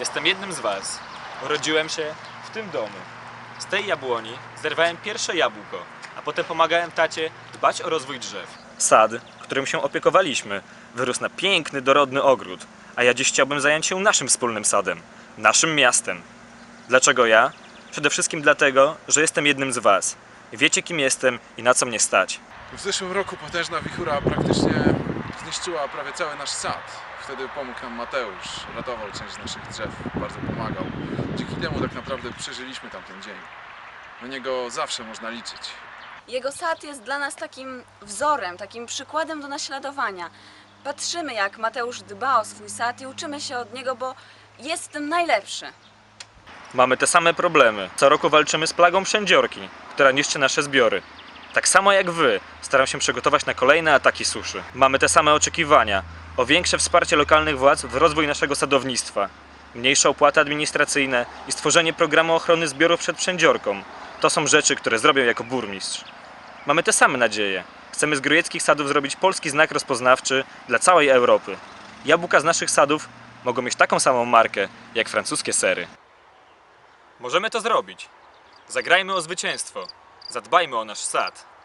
Jestem jednym z was. Urodziłem się w tym domu. Z tej jabłoni zerwałem pierwsze jabłko, a potem pomagałem tacie dbać o rozwój drzew. Sad, którym się opiekowaliśmy, wyrósł na piękny, dorodny ogród, a ja dziś chciałbym zająć się naszym wspólnym sadem, naszym miastem. Dlaczego ja? Przede wszystkim dlatego, że jestem jednym z was. Wiecie kim jestem i na co mnie stać. W zeszłym roku potężna wichura praktycznie zniszczyła prawie cały nasz sad. Wtedy pomógł nam Mateusz, ratował część naszych drzew, bardzo pomagał. Dzięki temu tak naprawdę przeżyliśmy tamten dzień. Na niego zawsze można liczyć. Jego sad jest dla nas takim wzorem, takim przykładem do naśladowania. Patrzymy, jak Mateusz dba o swój sad i uczymy się od niego, bo jest w tym najlepszy. Mamy te same problemy. Co roku walczymy z plagą przędziorki, która niszczy nasze zbiory. Tak samo jak wy, staram się przygotować na kolejne ataki suszy. Mamy te same oczekiwania o większe wsparcie lokalnych władz w rozwój naszego sadownictwa, mniejsze opłaty administracyjne i stworzenie programu ochrony zbiorów przed przędziorką. To są rzeczy, które zrobię jako burmistrz. Mamy te same nadzieje. Chcemy z grujeckich sadów zrobić polski znak rozpoznawczy dla całej Europy. Jabłka z naszych sadów mogą mieć taką samą markę jak francuskie sery. Możemy to zrobić. Zagrajmy o zwycięstwo. Zadbajmy o nasz sad.